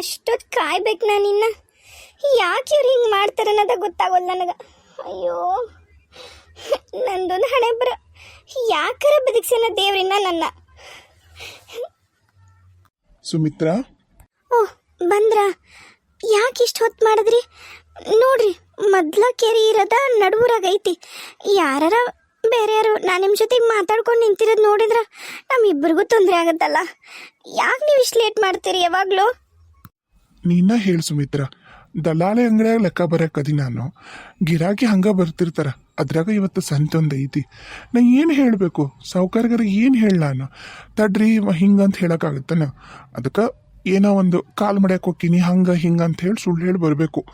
ಎಷ್ಟೊತ್ತು ಕಾಯ್ಬೇಕು ನಾನು ಇನ್ನ ಯಾಕೆ ಇವ್ರು ಹಿಂಗೆ ಮಾಡ್ತಾರೆ ಅನ್ನೋದ ಗೊತ್ತಾಗೋಲ್ಲ ನನಗೆ. ಅಯ್ಯೋ ನಂದೊಂದು ಹಣೆ ಬರ ಯಾಕರ ಬದುಕ್ಸೇನ ದೇವ್ರಿನ್ನ ನನ್ನ. ಸುಮಿತ್ರಾ? ಓ ಬಂದ್ರ. ಯಾಕೆ ಇಷ್ಟು ಹೊತ್ತು ಮಾಡಿದ್ರಿ? ನೋಡ್ರಿ ಮೊದ್ಲ ಕೆರೆ ಇರೋದ ನಡುವರಾಗ ಐತಿ. ಯಾರಾರ ಬೇರೆ ಯಾರು ನಾನು ನಿಮ್ಮ ಜೊತೆಗೆ ಮಾತಾಡ್ಕೊಂಡು ನಿಂತಿರೋದು ನೋಡಿದ್ರ ನಮ್ಮಿಬ್ಬರಿಗೂ ತೊಂದರೆ ಆಗುತ್ತಲ್ಲ. ಯಾಕೆ ನೀವು ಇಷ್ಟು ಲೇಟ್ ಮಾಡ್ತೀರಿ ಯಾವಾಗಲೂ? ನೀನ ಹೇಳು ಸುಮಿತ್ರ. ದಲ್ಲಾಳಿ ಅಂಗಡಿಯಾಗ ಲೆಕ್ಕ ಬರಕದಿ ನಾನು. ಗಿರಾಕಿ ಹಂಗ ಬರ್ತಿರ್ತಾರ. ಅದ್ರಾಗ ಇವತ್ತು ಸಂತೊಂದು ಐತಿ. ನಾ ಏನು ಹೇಳಬೇಕು? ಸಾವುಕಾರ್ಗಾರ ಏನು ಹೇಳ ನಾನು? ತಡ್ರಿ ಹಿಂಗಂತ ಹೇಳೋಕ್ಕಾಗುತ್ತಾನ? ಅದಕ್ಕೆ ಏನೋ ಒಂದು ಕಾಲ್ ಮಾಡ್ಯಾಕೆ ಹೋಗ್ತೀನಿ ಹಂಗ, ಹಿಂಗ ಅಂತ ಹೇಳಿ ಸುಳ್ಳು ಹೇಳಿ ಬರಬೇಕು.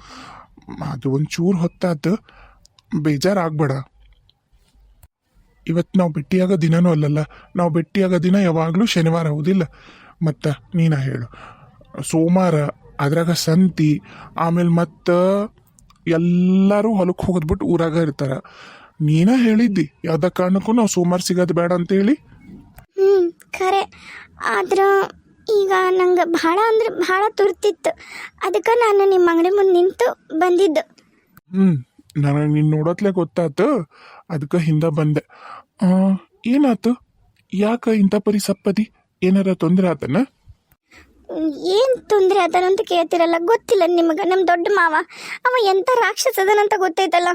ಅದು ಒಂದು ಚೂರು ಹೊತ್ತಾತು ಬೇಜಾರಾಗ್ಬೇಡ. ಇವತ್ತು ನಾವು ಭೇಟಿಯಾಗೋ ದಿನನೂ ಅಲ್ಲಲ್ಲ. ನಾವು ಭೇಟಿಯಾಗೋ ದಿನ ಯಾವಾಗಲೂ ಶನಿವಾರ ಹೌದಿಲ್ಲ. ಮತ್ತು ನೀನ ಹೇಳು. ಸೋಮವಾರ ಅದ್ರಾಗ ಸಂತಿ ಆಮೇಲೆ ಮತ್ತೆ ಎಲ್ಲರೂ ಹೊಲಕ್ಕೆ ಹೋಗಿದ್ಬಿಟ್ಟು ಊರಾಗ ಇರ್ತಾರ. ನೀನ ಹೇಳಿದ್ದಿ ಯಾವ್ದ ಕಾರಣಕ್ಕೂ ನಾವು ಸೋಮವಾರ ಸಿಗೋದು ಬೇಡ ಅಂತೇಳಿ ಹ್ಞೂ ಖರೆ. ಆದ್ರ ಈಗ ನಂಗೆ ಭಾಳ ಅಂದ್ರೆ ಭಾಳ ತುರ್ತಿತ್ತು. ಅದಕ್ಕೆ ನಾನು ನಿಮ್ಮ ಅಂಗಡಿ ಮುಂದೆ ನಿಂತು ಬಂದಿದ್ದು. ಹ್ಞೂ ನನಗೆ ನೀನು ನೋಡತ್ಲೆ ಗೊತ್ತಾತು. ಅದಕ್ಕೆ ಹಿಂದೆ ಬಂದೆ. ಏನಾತು? ಯಾಕೆ ಇಂಥ ಪರಿ ಸಪ್ಪದಿ ಏನಾರ ತೊಂದರೆ ಆತನ? ಏನು ತೊಂದರೆ ಅದನಂತ ಅಂತ ಕೇಳ್ತಿರಲ್ಲ, ಗೊತ್ತಿಲ್ಲ ನಿಮಗೆ ನಮ್ಮ ದೊಡ್ಡ ಮಾವ. ಅವ ಎಂಥ ರಾಕ್ಷಸ ಅದಾನಂತ ಗೊತ್ತೈತಲ್ಲ.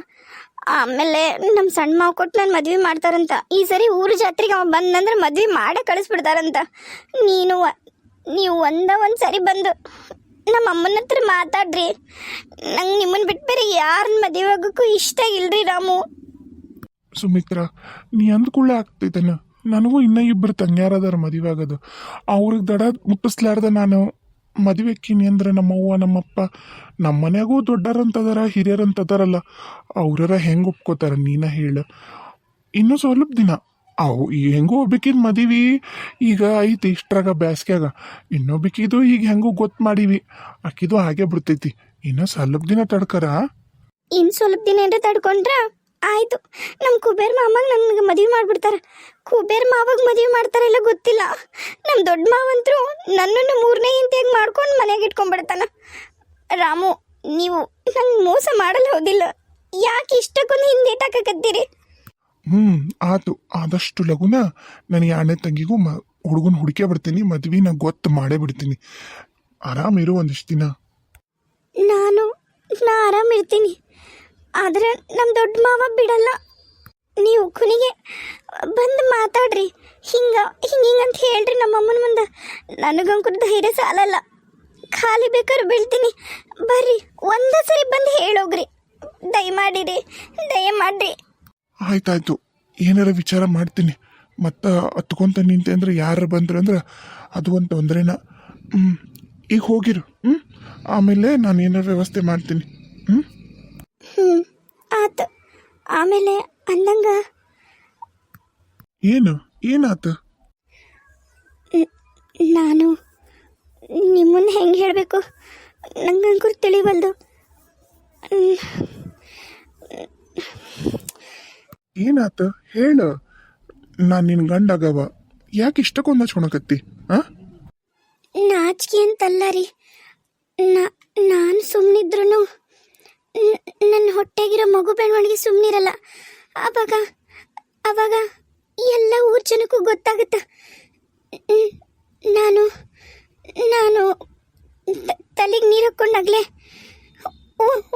ಆಮೇಲೆ ನಮ್ಮ ಸಣ್ಣ ಮಾವ ಕೊಟ್ಟು ನಾನು ಮದ್ವೆ ಮಾಡ್ತಾರಂತ. ಈ ಸರಿ ಊರು ಜಾತ್ರೆಗೆ ಅವ ಬಂದಂದ್ರೆ ಮದ್ವೆ ಮಾಡೇ ಕಳಿಸ್ಬಿಡ್ತಾರಂತ. ನೀನು ನೀವು ಒಂದ ಒಂದು ಸರಿ ಬಂದು ನಮ್ಮ ಅಮ್ಮನ ಹತ್ರ ಮಾತಾಡ್ರಿ. ನಂಗೆ ನಿಮ್ಮನ್ನ ಬಿಟ್ಟು ಬೇರೆ ಯಾರನ್ನ ಮದುವೆ ಆಗೋಕ್ಕೂ ಇಷ್ಟ ಇಲ್ರಿ ರಾಮು. ಸುಮಿತ್ರಾ, ನೀ ಅಂದ್ಕೊಳ್ಳೆ ಆಗ್ತೈತನ? ನನಗೂ ಇನ್ನೂ ಇಬ್ಬರು ತಂಗ್ಯಾರದಾರ ಮದುವೆ ಆಗೋದು ಅವ್ರಿಗೆ ದಡ ಮುಟ್ಟಿಸ್ಲಾರ್ದ ನಾನು ಮದುವೆ ಅಕ್ಕಿನಿ ಅಂದ್ರೆ ನಮ್ಮವ್ವ ನಮ್ಮಪ್ಪ ನಮ್ಮ ಮನೆಯಾಗೂ ದೊಡ್ಡರಂತದಾರ ಹಿರಿಯರಂತದಾರಲ್ಲ ಅವ್ರರ ಹೆಂಗೆ ಒಪ್ಕೋತಾರ ನೀನ ಹೇಳು. ಇನ್ನೂ ಸ್ವಲ್ಪ ದಿನ. ಅವು ಹೆಂಗೂ ಒಬ್ಬಕಿದ ಮದಿವಿ ಈಗ ಐತಿ ಇಷ್ಟ್ರಾಗ ಬ್ಯಾಸ್ಗ್ಯಾಗ. ಇನ್ನೊಬ್ಬಕಿದು ಈಗ ಹೆಂಗೂ ಗೊತ್ತು ಮಾಡೀವಿ. ಅಕ್ಕಿದು ಹಾಗೆ ಬಿಡ್ತೈತಿ. ಇನ್ನೂ ಸ್ವಲ್ಪ ದಿನ ತಡ್ಕರ? ಇನ್ನು ಸ್ವಲ್ಪ ದಿನ ತಡ್ಕೊಂಡ್ರ? ಆಯ್ತು. ನಮ್ಮ ಕುಬೇರ್ ಮಾಮಾಗ ನನಗೆ ಮದುವೆ ಮಾಡ್ಬಿಡ್ತಾರ. ಕುಬೇರ್ ಮಾವಾಗ ಮದುವೆ ಮಾಡ್ತಾರೆಲ್ಲ ಗೊತ್ತಿಲ್ಲ. ನಮ್ಮ ದೊಡ್ಡ ಮಾವಂತರು ನನ್ನನ್ನು ಮೂರನೇ ಇಂತಿಯಾಗಿ ಮಾಡ್ಕೊಂಡು ಮನೆಗೆ ಇಟ್ಕೊಂಡ್ಬಿಡ್ತಾನ. ರಾಮು ನೀವು ನಂಗೆ ಮೋಸ ಮಾಡಲು ಹೋಗಿಲ್ಲ ಯಾಕೆ ಇಷ್ಟಕ್ಕೊಂದು ಹಿಂದೇಟಾಕತ್ತೀರಿ ಹ್ಞೂ ಆತು. ಆದಷ್ಟು ಲಗುನ ನಾನು ಯಾಣೆ ತಂಗಿಗೂ ಮ ಹುಡುಗನ ಹುಡುಕೇ ಬಿಡ್ತೀನಿ ಮದ್ವಿನ ಗೊತ್ತು ಮಾಡೇ ಬಿಡ್ತೀನಿ. ಆರಾಮಿರು ಒಂದಿಷ್ಟು ದಿನ. ನಾನು ನಾ ಆರಾಮಿರ್ತೀನಿ ಆದ್ರೆ ನಮ್ಮ ದೊಡ್ಡ ಮಾವ ಬಿಡಲ್ಲ. ನೀವು ಕುನಿಗೆ ಬಂದು ಮಾತಾಡ್ರಿ. ಹಿಂಗ ಹಿಂಗ ಹಿಂಗಂತ ಹೇಳ್ರಿ ನಮ್ಮ ಅಮ್ಮನ ಮುಂದೆ. ನನಗಂಕೂ ಧೈರ್ಯ ಸಾಲಲ್ಲ. ಖಾಲಿ ಬೇಕಾದ್ರೆ ಬೀಳ್ತೀನಿ. ಬರ್ರಿ, ಒಂದೇ ಸರಿ ಬಂದು ಹೇಳೋಗ್ರಿ. ದಯಮಾಡಿರಿ, ದಯಮಾಡ್ರಿ. ಆಯ್ತಾಯ್ತು. ಏನಾರ ವಿಚಾರ ಮಾಡ್ತೀನಿ. ಮತ್ತು ಹತ್ಕೊಂತ ನಿಂತೆ ಅಂದ್ರೆ ಯಾರು ಬಂದ್ರು ಅಂದ್ರೆ ಅದು ಒಂದು ತೊಂದರೆನ? ಹ್ಞೂ ಈಗ ಹೋಗಿರು. ಹ್ಞೂ ಆಮೇಲೆ ನಾನು ಏನಾರ ವ್ಯವಸ್ಥೆ ಮಾಡ್ತೀನಿ. ಹ್ಞೂ ಹ್ಞೂ ಆತು. ಆಮೇಲೆ ಅಂದಂಗ ಏನು? ಏನಾತ? ನಾನು ನಿಮ್ಮನ್ನ ಹೆಂಗೆ ಹೇಳಬೇಕು? ನಂಗಂಕೂ ತಿಳಿಬಲ್ದು ಏನಾತ? ಹೇಳು. ನಾನು ನಿನ್ನ ಗಂಡಾಗವ. ಯಾಕೆ ಇಷ್ಟಕ್ಕೊಂದ ಹಚ್ಕೊಳಕತ್ತಿ ಹಾಂ ನಾಚಿಕೆ ಅಂತಲ್ಲ ರೀ. ನಾನು ಸುಮ್ಮನಿದ್ರು ನನ್ನ ಹೊಟ್ಟೆಗಿರೋ ಮಗು ಬೆಳವಣಿಗೆ ಸುಮ್ಮನಿರಲ್ಲ ಅವಾಗ ಅವಾಗ ಎಲ್ಲ ಊರ್ ಜನಕ್ಕೂ ಗೊತ್ತಾಗುತ್ತ? ನಾನು ನಾನು ತಲೆಗೆ ನೀರು ಹಾಕೊಂಡಾಗ್ಲೇ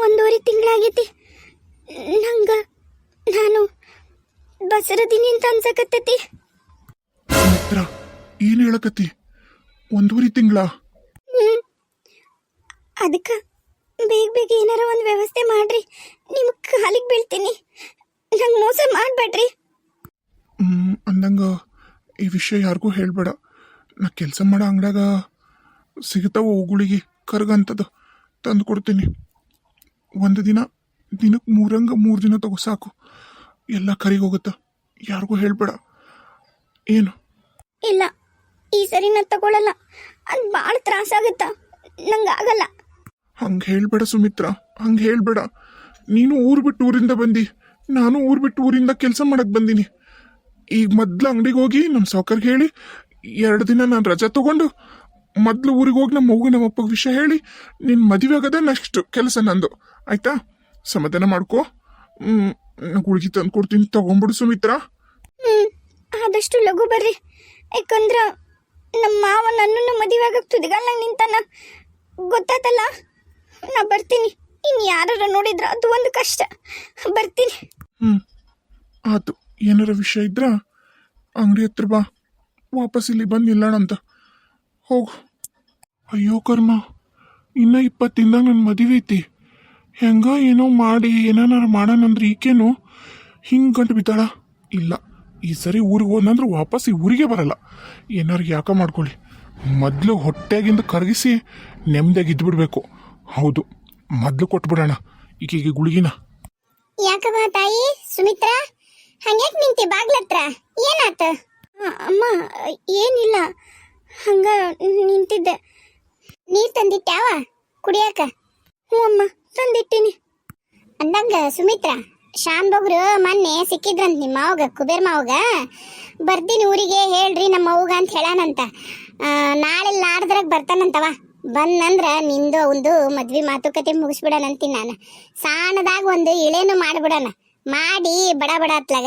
ಒಂದೂವರೆ ತಿಂಗಳಾಗೈತಿ. ನಂಗೆ ನಾನು ಬಸರದಿನಿ ಅಂತ ಅನ್ಸಕತ್ತೈತಿ. ಮಿತ್ರ ಏನು ಹೇಳಕತ್ತಿ? ಒಂದೂವರೆ ತಿಂಗಳ? ಅದಕ್ಕೆ ಬೇಗ ಬೇಗ ಏನಾರ ಒಂದು ವ್ಯವಸ್ಥೆ ಮಾಡ್ರಿ. ನಿಮ್ಮ ಕಾಲಿಗೆ ಬೀಳ್ತೀನಿ. ನಂಗೆ ಮೋಸ ಮಾಡಬೇಡ್ರಿ. ಅಂದಂಗ ಈ ವಿಷಯ ಯಾರಿಗೂ ಹೇಳ್ಬೇಡ. ನಾ ಕೆಲಸ ಮಾಡೋ ಅಂಗಡ್ಯಾಗ ಸಿಗ್ತಾವ ಉಗುಳಿಗೆ ಕರ್ಗಂತದ ತಂದು ಕೊಡ್ತೀನಿ. ಒಂದು ದಿನ ದಿನಕ್ಕೆ ಮೂರಂಗ ಮೂರು ದಿನ ತಗೋ ಸಾಕು. ಎಲ್ಲ ಕರಿಗೋಗುತ್ತ ಯಾರಿಗೂ ಹೇಳ್ಬೇಡ. ಏನು? ಇಲ್ಲ ಈ ಸರಿ ನಾನು ತಗೊಳ್ಳಲ್ಲ ಅದು ಭಾಳ ತ್ರಾಸಾಗುತ್ತ. ನಂಗೆ ಆಗಲ್ಲ. ಹಂಗೆ ಹೇಳ್ಬೇಡ ಸುಮಿತ್ರ, ಹಂಗೆ ಹೇಳ್ಬೇಡ. ನೀನು ಊರು ಬಿಟ್ಟು ಊರಿಂದ ಬಂದು, ನಾನು ಊರು ಬಿಟ್ಟು ಊರಿಂದ ಕೆಲಸ ಮಾಡಕ್ಕೆ ಬಂದೀನಿ. ಈಗ ಮೊದ್ಲು ಅಂಗಡಿಗೆ ಹೋಗಿ ನಮ್ಮ ಸಾವ್ಕರ್ಗೆ ಹೇಳಿ, ಎರಡು ದಿನ ನಾನು ರಜೆ ತಗೊಂಡು ಮೊದ್ಲು ಊರಿಗೆ ಹೋಗಿ ನಮ್ಮ ಮಗು ನಮ್ಮ ಅಪ್ಪಗೆ ವಿಷಯ ಹೇಳಿ ನಿನ್ನ ಮದುವೆ ಆಗದ ನೆಕ್ಸ್ಟ್ ಕೆಲಸ ನಂದು. ಆಯ್ತಾ? ಸಮಾಧಾನ ಮಾಡ್ಕೋ. ಗುಳಿಗೆ ತಂದು ಕೊಡ್ತೀನಿ, ತಗೊಂಬಿಡು ಸುಮಿತ್ರ. ಆದಷ್ಟು ಲಘು ಬರ್ರಿ. ಯಾಕಂದ್ರ ನಮ್ಮ ಮಾವ ನನ್ನನ್ನು ಮದುವೆ ಆಗಕ್ಕೆ ತುದಿಗಲ್ಲ ನಿಂತಾನ. ಗೊತ್ತಾತಲ್ಲ? ನಾ ಬರ್ತೀನಿ. ಇನ್ ಯಾರ ನೋಡಿದ್ರ ಅದು ಒಂದು ಕಷ್ಟ. ಬರ್ತೀನಿ. ಹ್ಮ್. ಆತು, ಏನಾರ ವಿಷಯ ಇದ್ರ ಅಂಗಡಿ ಹತ್ರ ಬಾ. ವಾಪಸ್ ಇಲ್ಲಿ ಬಂದು ನಿಲ್ಲೋಣಂತ. ಹೋಗು. ಅಯ್ಯೋ ಕರ್ಮ, ಇನ್ನ ಇಪ್ಪತ್ತಿಂದಾಗ ನನ್ನ ಮದುವೆ ಐತಿ. ಹೆಂಗ ಏನೋ ಮಾಡಿ, ಏನಾರ ಮಾಡೋಣಂದ್ರೆ ಈಕೇನು ಹಿಂಗೆ ಗಂಟು ಬಿದ್ದಾಳ? ಇಲ್ಲ, ಈ ಸರಿ ಊರಿಗೆ ಹೋದ್ನಂದ್ರೆ ವಾಪಸ್ ಈ ಊರಿಗೆ ಬರಲ್ಲ. ಏನಾರು ಯಾಕೆ ಮಾಡ್ಕೊಳ್ಳಿ? ಮೊದಲು ಹೊಟ್ಟೆಗಿಂದ ಕರಗಿಸಿ ನೆಮ್ಮದಿಯಾಗಿ ಇದ್ಬಿಡ್ಬೇಕು. ಹೌದು ಮೊದಲು ಕೊಟ್ಬಿಡೋಣ ಈಕೆಗೆ ಗುಳಿಗಿನ. ಯಾಕವ್ವ ತಾಯಿ ಸುಮಿತ್ರಾ? ಹಂಗ್ಯಾಕ್ ನಿಂತಿ ಬಾಗ್ಲತ್ರ? ಏನಾತ? ಅಮ್ಮ ಏನಿಲ್ಲ. ಹಂಗ ನಿಂತಿದ್ದೆ. ನೀರ್ ತಂದಿಟ್ಟಾವ ಕುಡಿಯಾಕ? ಹ್ಞೂ ಅಮ್ಮ ತಂದಿಟ್ಟಿನಿ. ಅಂದಂಗ ಸುಮಿತ್ರಾ ಶಾನ್ ಬೊಗ್ರು ಮೊನ್ನೆ ಸಿಕ್ಕಿದ್ರಂತ ನಿಮ್ಮ ಮಾವಗ ಕುಬೇರ್ ಮಾವಗ. ಬರ್ತೀನಿ ಊರಿಗೆ ಹೇಳ್ರಿ ನಮ್ಮ ಅವ್ಗ ಅಂತ ಹೇಳಾನಂತ. ನಾಳೆ ನಾಡ್ದ್ರಾಗ ಬರ್ತಾನಂತವ ಬಂದಂದ್ರ ನಿಂದು ಒಂದು ಮದ್ವಿ ಮಾತುಕತೆ ಮುಗಿಸ್ಬಿಡಣಂತೀನಿ ನಾನು. ಸಾಣದಾಗ ಒಂದು ಇಳೇನು ಮಾಡ್ಬಿಡೋಣ. ಮಾಡಿ ಬಡ ಬಡ ಅತ್ಲಾಗ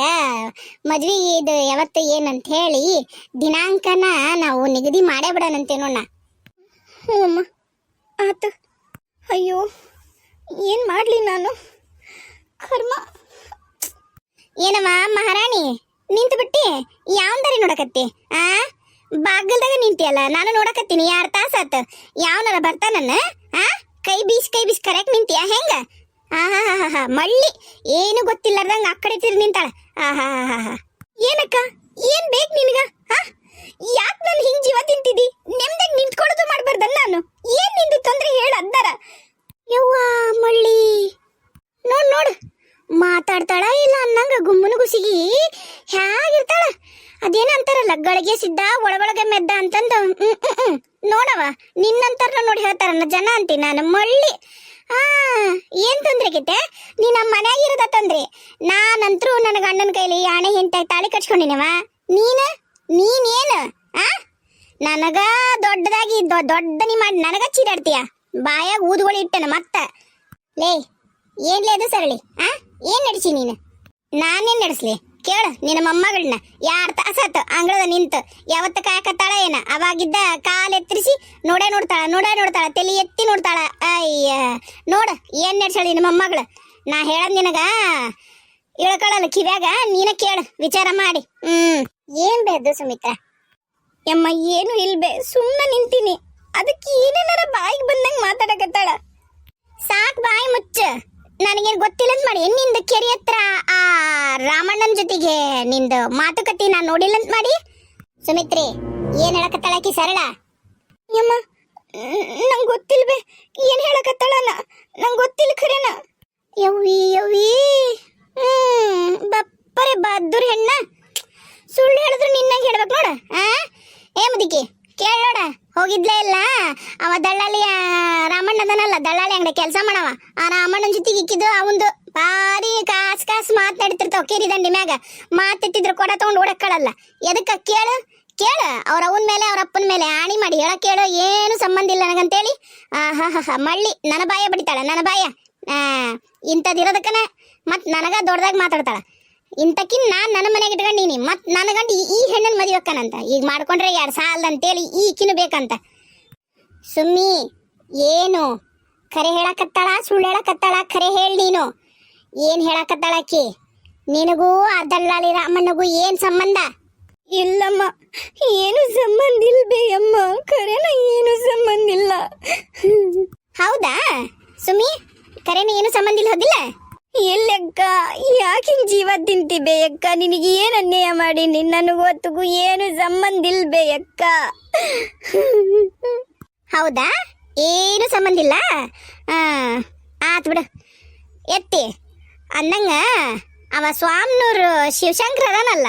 ಮದ್ವಿ ಇದು ಯಾವತ್ತು ಏನಂತ ಹೇಳಿ ದಿನಾಂಕನ ನಾವು ನಿಗದಿ ಮಾಡೇ ಬಿಡೋಣಂತೆ ನೋಡ ಹ್ಞೂ ಅಮ್ಮ ಆತು. ಅಯ್ಯೋ ಏನು ಮಾಡಲಿ ನಾನು? ಕರ್ಮ. ಏನಮ್ಮ ಮಹಾರಾಣಿ ನಿಂತು ಬಿಟ್ಟಿ ಯಾವಂದಾರಿ ನೋಡಕತ್ತಿ? ಆ? ಬಾಗಲ್ದಾಗ ನಿಂತಿಯಲ್ಲ, ನಾನು ನೋಡಕತ್ತೀನಿ, ಯಾರ ತಾಸಾತ ಯಾವನಾರ ಬರ್ತಾನನ್ನ ಆ? ಕೈ ಬೀಸ್ ಕೈ ಬೀಸ್, ಕರೆಕ್ಟ್ ನಿಂತಿಯ? ಹೆಂಗ? ಆಹಾ ಮಳ್ಳಿ. ಏನು ಗೊತ್ತಿಲ್ಲಾರ್ದಂಗ ಆ ಕಡೆ ನಿಂತಾಳೆ ನಿಂತಾಳ. ಆಹಾಹಾಹಾ ಏನಕ್ಕ? ಏನ್ ಬೇಕು ನಿನಗ? ಯಾಕೆ ನಾನು ಹಿಂಗ್ ಜೀವ ತಿಂತಿದ್ದಿ ನೆಮ್ಮದಾಗ ನಿಂತ್ಕೊಳ್ಳೋದು ಮಾಡ್ಬಾರ್ದ ನಾನು. ಏನ್ ನಿಂದು ತೊಂದ್ರೆ ಹೇಳ ಅಂದಾರ ಯವ್ವ, ಮಳ್ಳಿ. ನೋಡ್ ನೋಡ್. ಮಾತಾಡ್ತಾಳ ಇಲ್ಲ ಅನ್ನಂಗ ಗುಮ್ಮನ ಗುಸಿಗಿ ಹೇಗಿರ್ತಾಳ ಅದೇನ ಅಂತಾರಲ್ಲ ಗಳಿಗೆ ಸಿದ್ದ, ಒಳಗೊಳಗೆ ಮೆದ್ದ ಅಂತಂದು. ನೋಡವ ನಿನ್ನಂತಾರ ನೋಡಿ ಹೇಳ್ತಾರನ್ನ ಜನ ಅಂತೀನಿ ನಾನು. ಮಳ್ಳಿ. ಆ, ಏನ್ ತೊಂದ್ರೆ ಗಿತ್ತೆ ನೀ ನಮ್ಮ ಮನ್ಯಾಗಿರೋದ ತೊಂದ್ರೆ. ನಾನಂತರೂ ನನ್ನ ಗಂಡನ ಕೈಲಿ ಆಣೆ ಹಿಂತಾಗಿ ತಾಳಿ ಕಟ್ಸ್ಕೊಂಡಿನವ. ನೀನು? ನೀನೇನು ಆ? ನನಗ ದೊಡ್ಡದಾಗಿ ದೊಡ್ಡ ದೊಡ್ಡನಿ ಮಾಡಿ, ನನಗ ಚೀರಾಡ್ತೀಯ? ಬಾಯಾಗ ಊದುಗಳು ಇಟ್ಟನ ಮತ್ತ. ಲೇ, ಏನ್ಲೇ ಅದು ಸರಳಿ? ಆ? ಏನ್ ನಡೆಸಿ ನೀನು? ನಾನೇನ್ ನಡೆಸ್ಲಿ? ಕೇಳ ನಿನ್ನ ಮೊಮ್ಮಗಳನ್ನ. ಯಾರ ತಾಸಾತ ಅಂಗಳದ ನಿಂತು. ಯಾವತ್ತ ಕಾಯಕತ್ತಾಳ ಏನ? ಅವಾಗಿದ್ದ ಕಾಲ್ ಎತ್ತರಿಸಿ ನೋಡೇ ನೋಡ್ತಾಳ ನೋಡೇ ನೋಡ್ತಾಳ, ತಲೆ ಎತ್ತಿ ನೋಡ್ತಾಳ. ಅಯ್ಯ, ನೋಡ ಏನ್ ನಡ್ಸಾಳ ನಿನ್ನ ಮೊಮ್ಮಗಳು. ನಾ ಹೇಳದ್ ನಿನಗ ಇಳ್ಕೊಳ್ಳಲ್ಲ ಕಿವ್ಯಾಗ, ನೀನ ಕೇಳ, ವಿಚಾರ ಮಾಡಿ. ಹ್ಮ್. ಏನ್ ಬೇದು ಸುಮಿತ್ರ? ಯಮ್ಮ, ಏನು ಇಲ್ಬೆ ಸುಮ್ಮನೆ ನಿಂತೀನಿ. ಅದಕ್ಕೆ ಏನೇನಾರ ಬಾಯಿಗೆ ಬಂದಂಗ ಮಾತಾಡಕತ್ತಾಳ. ಸಾಕ್ ಬಾಯಿ ಮುಚ್ಚ. ನನಗೇನ್ ಗೊತ್ತಿಲ್ಲ ಅಂತ ಮಾಡಿ. ನಿಂದು ಕೆರೆ ಹತ್ರ ಆ ರಾಮಣ್ಣನ ಜೊತೆಗೆ ನಿಂದು ಮಾತುಕತೆ ನಾನು ನೋಡಿಲ್ಲ ಅಂತ ಮಾಡಿ. ಸುಮಿತ್ರಿ ಏನ್ ಹೇಳಕತ್ತಾಳಕಿ ಸರಳ? ಯಮ್ಮ ನಂಗೆ ಗೊತ್ತಿಲ್ಬೆ ಏನ್ ಹೇಳಕತ್ತಾಳ ನಂಗೆ ಗೊತ್ತಿಲ್ಲ ಖರೇನ. ಯವ್ವಿ ಯವ್ವಿ. ಬಪ್ಪರೆ ಬದ್ದುರ್ ಹೆಣ್ಣ. ಸುಳ್ಳು ಹೇಳಿದ್ರು ನಿನ್ನಾಗ ಹೇಳ್ಬೇಕು ನೋಡ ಆ? ಏ ಮುದಿಕಿ ಕೇಳ ನೋಡ. ಹೋಗಿದ್ಲೇ ಇಲ್ಲ? ಅವ ದಳ್ಳಾಳಿ ರಾಮಣ್ಣ ಅದನಲ್ಲ, ದಳ್ಳಾಳಿ ಅಂಗಡಿ ಕೆಲಸ ಮಾಡವ. ಆ ರಾಮಣ್ಣನ ಜೊತೆಗೆ ಇಕ್ಕಿದ್ದು ಅವಂದು. ಭಾರಿ ಕಾಸ್ ಕಾಸ್ ಮಾತಾಡ್ತಿರ್ತಾವ ಕೇರಿ ದಂಡಿ ಮ್ಯಾಗ. ಮಾತಿಟ್ಟಿದ್ರು ಕೊಡ ತಗೊಂಡು ಓಡಕ್ಕಳಲ್ಲ. ಎದಕ್ಕ ಕೇಳು? ಕೇಳು. ಅವ್ರ ಅವನ ಮೇಲೆ, ಅವ್ರ ಅಪ್ಪನ ಮೇಲೆ ಆಣಿ ಮಾಡಿ ಹೇಳ ಕೇಳು. ಏನು ಸಂಬಂಧ ಇಲ್ಲ ನನಗಂತೇಳಿ. ಹಾ ಹಾ ಮಳ್ಳಿ, ನನ್ನ ಬಾಯ ಬಡಿತಾಳ, ನನ್ನ ಬಾಯ. ಆ ಇಂಥದಿರೋದಕ್ಕನ ಮತ್ತೆ ನನಗ ದೊಡ್ಡದಾಗಿ ಮಾತಾಡ್ತಾಳ. ಇಂತಕಿನ್ ನಾನ್ ನನ್ನ ಮನೆಗೆ ಇಟ್ಕೊಂಡೀನಿ. ಮತ್ ನನ್ನ ಗಂಡ ಈ- ಹೆಣ್ಣನ್ ಮದುವೆ ಅಕ್ಕನಂತ ಈಗ ಮಾಡ್ಕೊಂಡ್ರೆ ಯಾರು ಸಾಲದ ಅಂತೇಳಿ ಈಕಿನ ಬೇಕಂತ. ಸುಮ್ಮಿ ಏನು? ಕರೆ ಹೇಳಕತ್ತಾಳ ಸುಳ್ಳು ಹೇಳಕತ್ತಾಳ ಕರೆ ಹೇಳಿ ನೀನು. ಏನ್ ಹೇಳಕತ್ತಾಳ ಆಕಿ? ನಿನಗೂ ಆ ದಲ್ಲಾಳಿ ರಾಮಣ್ಣಗೂ ಏನ್ ಸಂಬಂಧ? ಇಲ್ಲಮ್ಮ ಏನು ಸಂಬಂಧ ಇಲ್ಬೇ ಅಮ್ಮ ಕರೆನ ಏನು ಸಂಬಂಧ ಇಲ್ಲ. ಹೌದಾ? ಸುಮ್ಮಿ ಕರೆನ ಏನು ಸಂಬಂಧ ಇಲ್ಲ ಹೋದಿಲ್ಲ? ಎಲ್ಲಕ್ಕ ಯಾಕೆ ಹಿಂಗ್ ಜೀವ ತಿಂತಿ ಅಕ್ಕ? ನಿನಗೆ ಏನು ಅನ್ಯಾಯ ಮಾಡಿ? ನನಗೂ ಹೊತ್ತಿಗೂ ಏನು ಸಂಬಂಧ ಇಲ್ಬೇ ಅಕ್ಕ? ಹೌದಾ? ಏನು ಸಂಬಂಧ ಇಲ್ಲ? ಆತ್ ಬಿಡು. ಎತ್ತಿ. ಅಂದಂಗ ಅವ ಸ್ವಾಮಿನೂರು ಶಿವಶಂಕರ್ ಅದಾನಲ್ಲ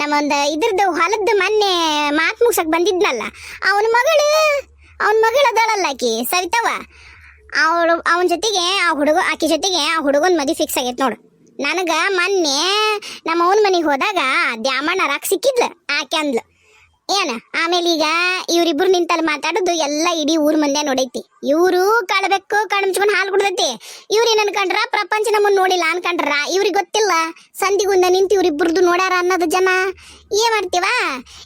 ನಮ್ಮೊಂದು ಇದ್ರದ್ದು ಹೊಲದ್ದು ಮೊನ್ನೆ ಮಾತು ಮುಗ್ಸಕ್ ಬಂದಿದ್ನಲ್ಲ, ಅವನ ಮಗಳು ಅವನ ಮಗಳು ಅದಾಳಲ್ಲ ಆಕಿ, ಸವಿತವ? ಅವನ ಜೊತೆಗೆ, ಆ ಹುಡುಗ, ಆಕಿ ಜೊತೆಗೆ ಆ ಹುಡುಗನ ಮದಿ ಫಿಕ್ಸ್ ಆಗೈತೆ ನೋಡು. ನನಗೆ ಮೊನ್ನೆ ನಮ್ಮ ಅವನ ಮನೆಗೆ ಹೋದಾಗ ದ್ಯಾಮಣ್ಣ ರಾಕ್ ಸಿಕ್ಕಿದ್ಲು, ಆಕೆ ಅಂದ್ಲು. ಏನ? ಆಮೇಲೆ ಈಗ ಇವ್ರಿಬ್ರು ನಿಂತಲ್ಲಿ ಮಾತಾಡೋದು ಎಲ್ಲ ಇಡೀ ಊರ್ ಮುಂದೆ ನೋಡೈತಿ. ಇವರು ಕಳ್ಬೇಕು ಕಣ್ಮುಚ್ಕೊಂಡು ಹಾಲು ಕುಡ್ದೈತಿ. ಇವ್ರು ಏನ್ ಅನ್ಕಂಡ್ರ ಪ್ರಪಂಚ ನಮ್ಮನ್ನ ನೋಡಿಲ್ಲ ಅನ್ಕಂಡ್ರ ಇವ್ರಿಗೆ ಗೊತ್ತಿಲ್ಲ. ಸಂಧಿಗುಂದ ನಿಂತು ಇವ್ರಿಬ್ರದ್ದು ನೋಡ್ಯಾರ ಅನ್ನೋದು ಜನ. ಏನ್ ಮಾಡ್ತೀವ?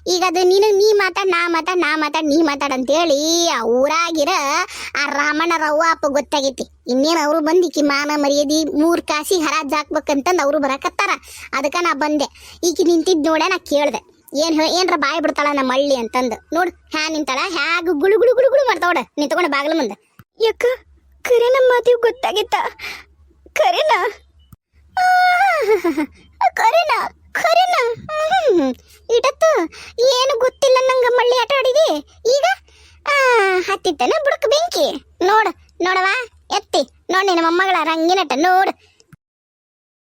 ಈಗ ಅದು ನೀನು, ನೀ ಮಾತಾಡ್, ನಾ ಮಾತಾಡ್ ನಾ ಮಾತಾಡ್, ನೀ ಮಾತಾಡ್ ಅಂತೇಳಿ ಆ ಊರಾಗಿರ ಆ ರಾಮಣ್ಣ ರವ್ವ ಅಪ್ಪ ಗೊತ್ತಾಗೈತಿ. ಇನ್ನೇನು ಅವರು ಬಂದಿಕ್ಕಿ ಮಾನ ಮರ್ಯಾದಿ, ಮೂರ್ ಕಾಸಿ ಹರಾಜ್ ಹಾಕ್ಬೇಕಂತಂದ್ ಅವರು ಬರಕತ್ತಾರ. ಅದಕ್ಕ ನಾ ಬಂದೆ. ಈಕಿ ನಿಂತಿದ್ ನೋಡ ನಾ ಕೇಳ್ದೆ. ಏನ್ ಹೇಳ ಏನ್ರ ಬಾಯಿ ಬಿಡ್ತಾಳ ನಮ್ಮ ಹಳ್ಳಿ ಅಂತಂದು. ನೋಡು, ಹ್ಯಾ ನಿಂತಾಳ, ಹ್ಯಾಗ ಗುಳು ಗುಳು ಗುಳು ಗುಳು ಮಾಡ್ತಾವಡ ನಿಂತಕೊಂಡು ಬಾಗಿಲ ಮುಂದೆ. ಯಾಕ ಕರೆ ನಮ್ಮ ಮಾತಿಗೆ ಗೊತ್ತಾಗಿತ್ತ? ಕರೆನ? ಕರೆನ ಕರೆನ. ಇಡತ್ತು ಏನು ಗೊತ್ತಿಲ್ಲ ನಂಗೆ ಮಳ್ಳಿ ಆಟ ಆಡಿದಿ? ಈಗ? ಹತ್ತಿತ್ತನ ಬುಡಕ ಬೆಂಕಿ? ನೋಡು ನೋಡವಾ ಎತ್ತಿ. ನೋಡಿ ನಮ್ಮ ಮೊಮ್ಮಗಳ ರಂಗಿನಟ, ನೋಡು.